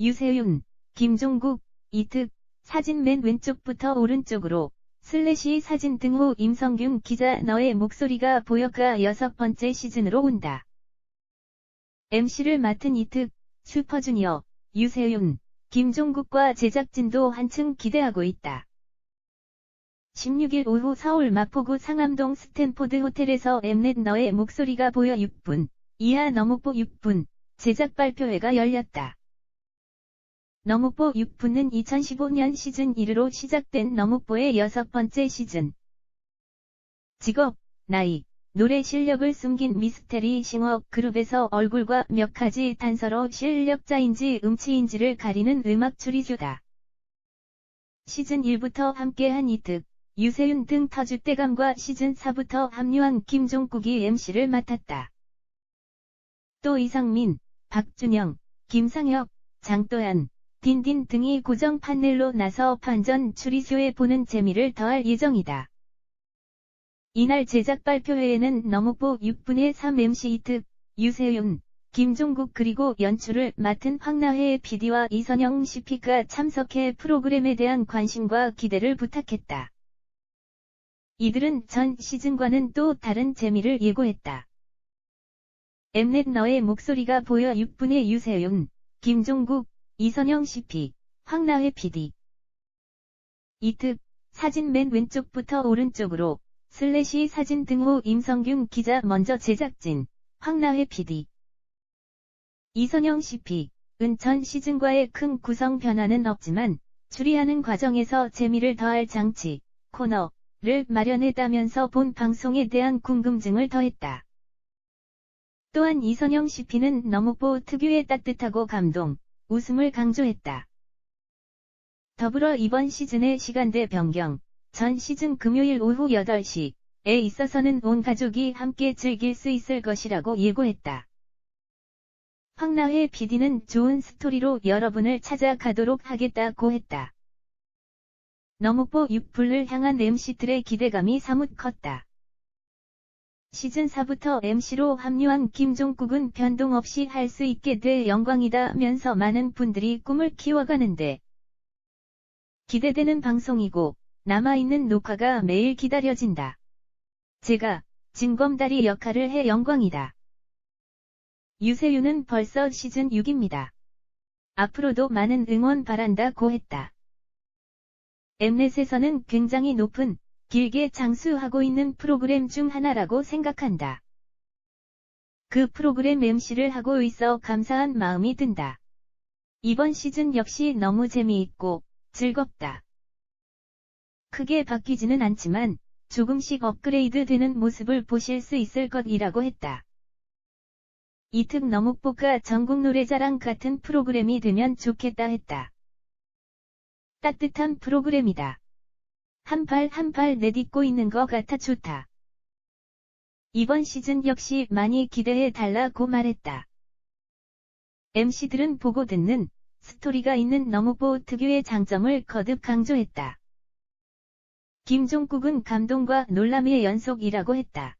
유세윤, 김종국, 이특, 사진 맨 왼쪽부터 오른쪽으로 슬래시 사진 등호 임성균 기자 너의 목소리가 보여가 여섯 번째 시즌으로 온다. MC를 맡은 이특, 슈퍼주니어, 유세윤, 김종국과 제작진도 한층 기대하고 있다. 16일 오후 서울 마포구 상암동 스탠포드 호텔에서 엠넷 너의 목소리가 보여 6분, 이하 너무뽀 6분, 제작 발표회가 열렸다. 너무뽀 6분은 2015년 시즌 1으로 시작된 너무뽀의 여섯 번째 시즌. 직업, 나이, 노래 실력을 숨긴 미스테리 싱어 그룹에서 얼굴과 몇 가지 단서로 실력자인지 음치인지를 가리는 음악 추리쇼다. 시즌 1부터 함께한 이특, 유세윤 등 터줏대감과 시즌 4부터 합류한 김종국이 MC를 맡았다. 또 이상민, 박준영, 김상혁, 장도연, 딘딘 등이 고정 판넬로 나서 판전 추리쇼에 보는 재미를 더할 예정이다. 이날 제작 발표회에는 너무뽀 6분의 3 MC 이특, 유세윤, 김종국 그리고 연출을 맡은 황나혜 PD와 이선영 CP가 참석해 프로그램에 대한 관심과 기대를 부탁했다. 이들은 전 시즌과는 또 다른 재미를 예고했다. 엠넷 너의 목소리가 보여 6분의 유세윤, 김종국, 이선영 CP, 황나혜 PD. 이특, 사진 맨 왼쪽부터 오른쪽으로, 슬래시 사진 등호 임성균 기자 먼저 제작진, 황나혜 PD. 이선영 CP, 은천 시즌과의 큰 구성 변화는 없지만, 추리하는 과정에서 재미를 더할 장치, 코너, 를 마련했다면서 본 방송에 대한 궁금증을 더했다. 또한 이선영 CP는 너무뽀 특유의 따뜻하고 감동, 웃음을 강조했다. 더불어 이번 시즌의 시간대 변경, 전 시즌 금요일 오후 8시에 있어서는 온 가족이 함께 즐길 수 있을 것이라고 예고했다. 황나혜 PD는 좋은 스토리로 여러분을 찾아가도록 하겠다고 했다. 너무뽀 6불을 향한 MC들의 기대감이 사뭇 컸다. 시즌4부터 MC로 합류한 김종국은 변동 없이 할 수 있게 돼 영광이다면서 많은 분들이 꿈을 키워가는데 기대되는 방송이고 남아있는 녹화가 매일 기다려진다. 제가 진검다리 역할을 해 영광이다. 유세윤은 벌써 시즌 6입니다. 앞으로도 많은 응원 바란다고 했다. 엠넷에서는 굉장히 높은, 길게 장수하고 있는 프로그램 중 하나라고 생각한다. 그 프로그램 MC를 하고 있어 감사한 마음이 든다. 이번 시즌 역시 너무 재미있고 즐겁다. 크게 바뀌지는 않지만 조금씩 업그레이드 되는 모습을 보실 수 있을 것이라고 했다. 이특 너묵보가 전국 노래자랑 같은 프로그램이 되면 좋겠다 했다. 따뜻한 프로그램이다. 한발한발 내딛고 있는 것 같아 좋다. 이번 시즌 역시 많이 기대해 달라고 말했다. MC들은 보고 듣는 스토리가 있는 너무보 특유의 장점을 거듭 강조했다. 김종국은 감동과 놀람의 연속이라고 했다.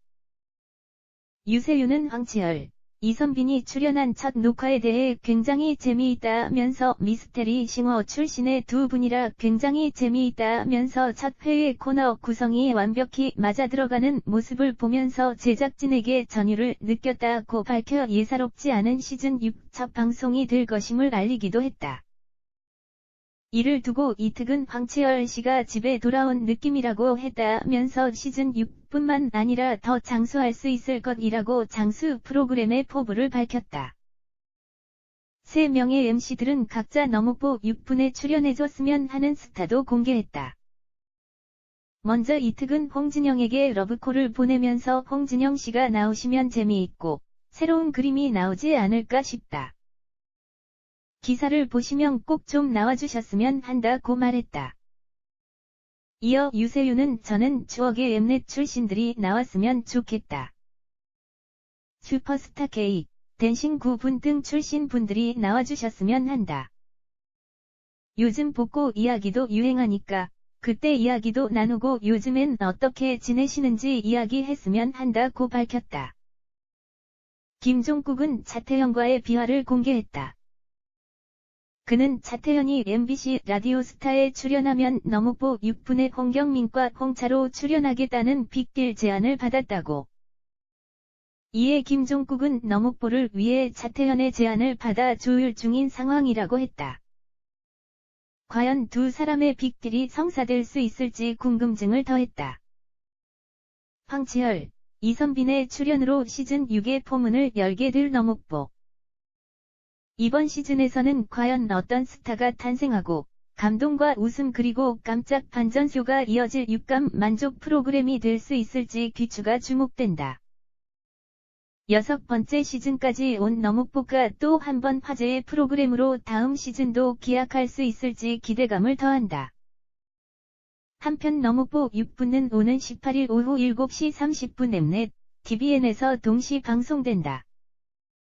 유세윤은 황치열, 이선빈이 출연한 첫 녹화에 대해 굉장히 재미있다면서 미스테리 싱어 출신의 두 분이라 굉장히 재미있다면서 첫 회의 코너 구성이 완벽히 맞아 들어가는 모습을 보면서 제작진에게 전율을 느꼈다고 밝혀 예사롭지 않은 시즌 6첫 방송이 될 것임을 알리기도 했다. 이를 두고 이특은 황채열 씨가 집에 돌아온 느낌이라고 했다면서 시즌 6뿐만 아니라 더 장수할 수 있을 것이라고 장수 프로그램의 포부를 밝혔다. 세 명의 MC들은 각자 너무뽀 6분에 출연해줬으면 하는 스타도 공개했다. 먼저 이특은 홍진영에게 러브콜을 보내면서 홍진영 씨가 나오시면 재미있고 새로운 그림이 나오지 않을까 싶다. 기사를 보시면 꼭 좀 나와주셨으면 한다고 말했다. 이어 유세윤은 저는 추억의 엠넷 출신들이 나왔으면 좋겠다. 슈퍼스타 K, 댄싱 9분 등 출신 분들이 나와주셨으면 한다. 요즘 복고 이야기도 유행하니까 그때 이야기도 나누고 요즘엔 어떻게 지내시는지 이야기했으면 한다고 밝혔다. 김종국은 차태현과의 비화를 공개했다. 그는 차태현이 MBC 라디오스타에 출연하면 너무보 6분의 홍경민과 홍차로 출연하겠다는 빅딜 제안을 받았다고. 이에 김종국은 너묵보를 위해 차태현의 제안을 받아 조율 중인 상황이라고 했다. 과연 두 사람의 빅딜이 성사될 수 있을지 궁금증을 더했다. 황치열, 이선빈의 출연으로 시즌 6의 포문을 열게 될 너묵보. 이번 시즌에서는 과연 어떤 스타가 탄생하고 감동과 웃음 그리고 깜짝 반전쇼가 이어질 육감 만족 프로그램이 될 수 있을지 귀추가 주목된다. 여섯 번째 시즌까지 온 너묵보가 또 한 번 화제의 프로그램으로 다음 시즌도 기약할 수 있을지 기대감을 더한다. 한편 너묵보 6부는 오는 18일 오후 7시 30분 엠넷, TVN에서 동시 방송된다.